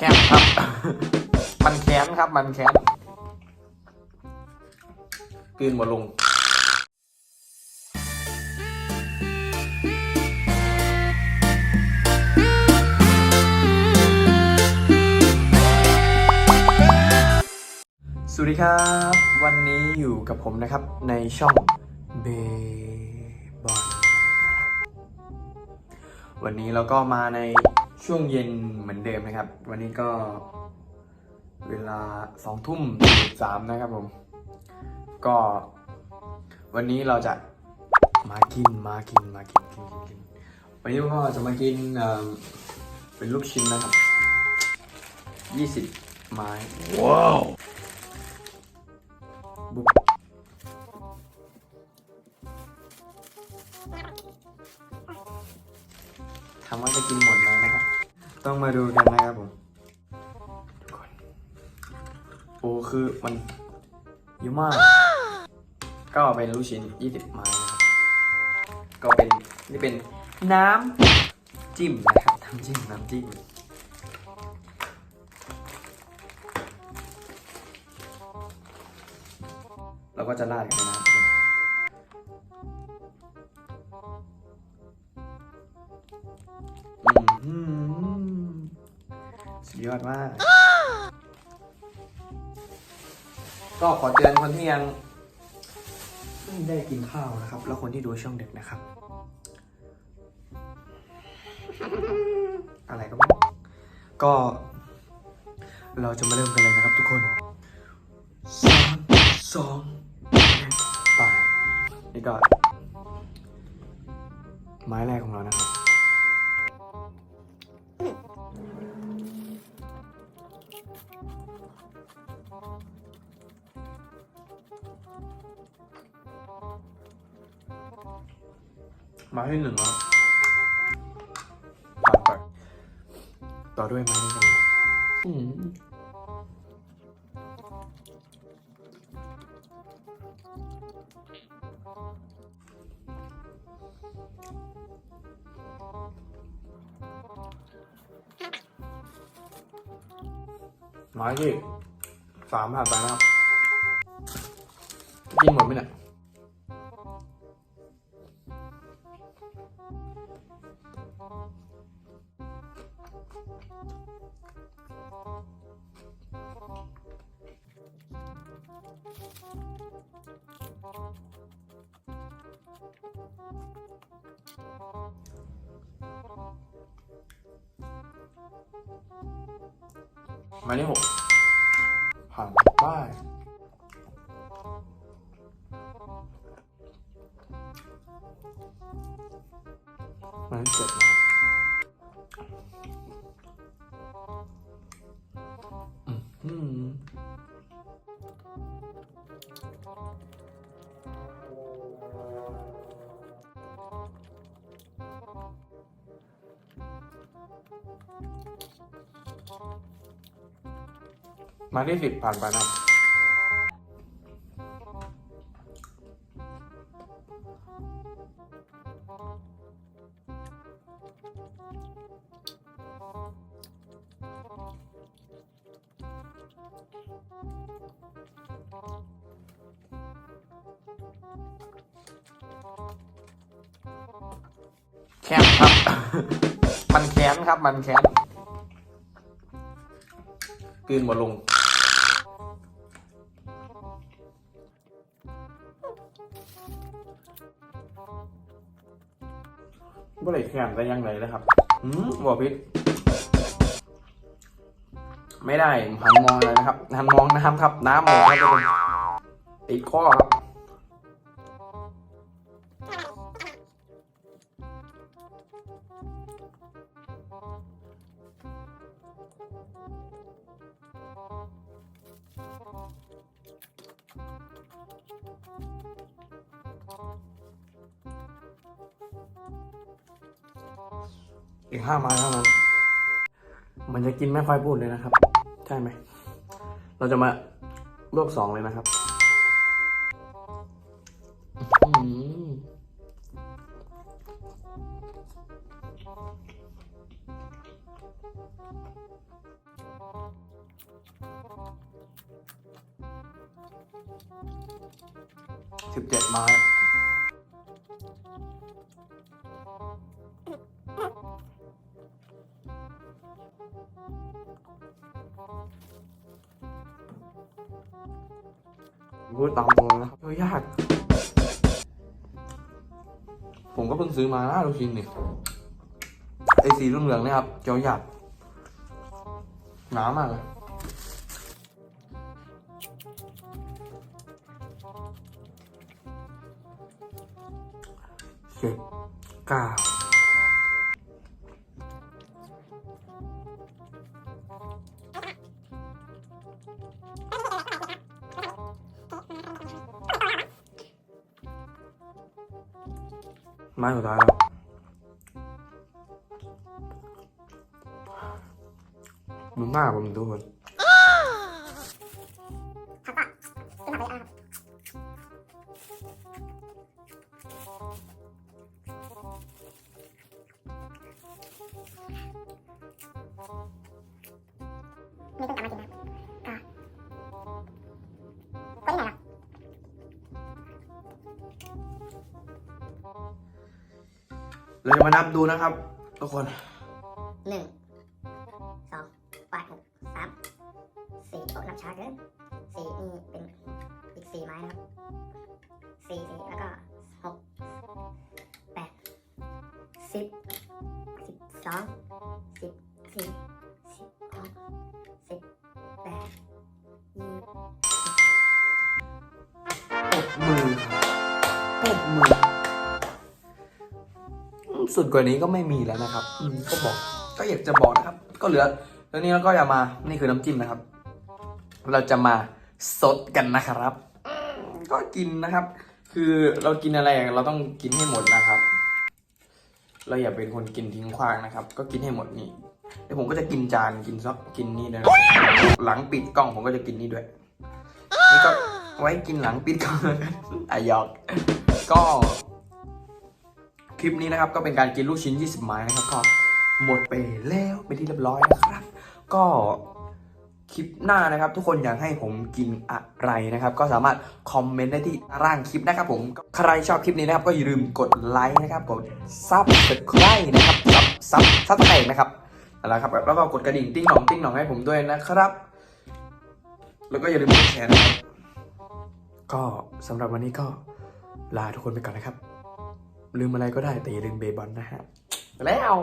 แค้นครับ มันแค้นครับ มันแค้นกลืนหมดลงสวัสดีครับ วันนี้อยู่กับผมนะครับในช่องเบบอลวันนี้เราก็มาใน ช่วงเย็นเหมือนเดิมนะครับ วันนี้ก็เวลาสองทุ่มสามนะครับผม ก็วันนี้เราจะมากินมากินมากินกินกินกินวันนี้พ่อจะมากินเอ่อเป็นลูกชิ้นนะครับยี่สิบไม้ว้าวบุ๊บ มาดูกันนะครับผมทุกคนโอ้คือมันเยอะมาก ก็เป็นลูกชิ้น 20 ไม้นะครับก็เป็นนี่เป็นน้ำจิ้มนะครับน้ำจิ้มน้ำจิ้มเราก็จะราดกันนะครับ ยอดมาก ก็ขอเตือนคนที่ยังไม่ได้กินข้าวนะครับ แล้วคนที่ดูช่องเด็กนะครับ อะไรก็ไม่รู้ก็ เราจะมาเริ่มกันเลยนะครับทุกคนสามสองหนึ่งไปนี่ก็ไม้แรกของเรานะครับ ไม้ที่หนึ่งแล้วตัดไปต่อด้วยไม้นี้กันอืมไม้ที่สามผ่านไปนะครับกินหมดไหมเนี่ย ไม้ที่หกผ่านไปไม้ที่เจ็ดนะ มาที่สิบผ่านไปนะแค้นครับ มันแค้นครับ มันแค้นกลืนหมดลง บ่ได้แข่งได้ยังไงนะครับอืมบอกพิษไม่ได้หันมองเลยนะครับหันมองน้ำครับ น้ำออกครับติดข้อครับ อีกห้าไม้เท่านั้น มันจะกินไม่ค่อยพูดเลยนะครับ ใช่ไหม เราจะมาลวกสองเลยนะครับสิบเจ็ดไม้ พูดตามตรงนะครับเฮ้ยยาก ผมก็เพิ่งซื้อมานะลูกชิ้นนี่ไอสีรุ่นเหลืองเนี่ยครับเจียวหยาบหนามากเลยเจ็ดเก้า ผมทุกคนนี่เพิ่งกลั เราจะมานับดูนะครับ ทุกคนหนึ่งสองแปดหกสามสี่โอ้นับช้าเกินสี่นี่เป็นอีกสี่ไม้นะครับสี่สี่แล้วก็หกแปดสิบสิบสองสิบสี่สิบหกสิบแปดยี่ปรบมือปรบมือ สุดกว่านี้ก็ไม่มีแล้วนะครับอืมก็บอก ก็อยากจะบอกนะครับ ก็เหลือแล้วนี้เราก็อย่ามา นี่คือน้ำจิ้มนะครับ เราจะมาสดกันนะครับอืมก็กินนะครับ คือเรากินอะไรเราต้องกินให้หมดนะครับ เราอย่าเป็นคนกินทิ้งขว้างนะครับ ก็กินให้หมดนี่เดี๋ยวผมก็จะกินจานกินซอกกินนี่ด้วยนะหลังปิดกล้องผมก็จะกินนี่ด้วย นี่ก็ไว้กินหลังปิดกล้องอะหยอก ก็ คลิปนี้นะครับก็เป็นการกินลูกชิ้น 20 ไม้นะครับก็หมดไปแล้วเป็นที่เรียบร้อยนะครับ ก็คลิปหน้านะครับ ทุกคนอยากให้ผมกินอะไรนะครับ ก็สามารถคอมเมนต์ได้ที่ร่างคลิปนะครับผมใครชอบคลิปนี้นะครับ ก็อย่าลืมกดไลค์นะครับกดซับสไครต์นะครับซับซับซับแตกนะครับนั่นแหละครับแล้วก็กดกระดิ่งติ้งหนองติ้งหนองให้ผมด้วยนะครับ แล้วก็อย่าลืมกดแชร์นะครับก็สำหรับวันนี้ก็ลาทุกคนไปก่อนนะครับ ลืมอะไรก็ได้แต่อย่าลืมเบย์บอลนะฮะแล้ว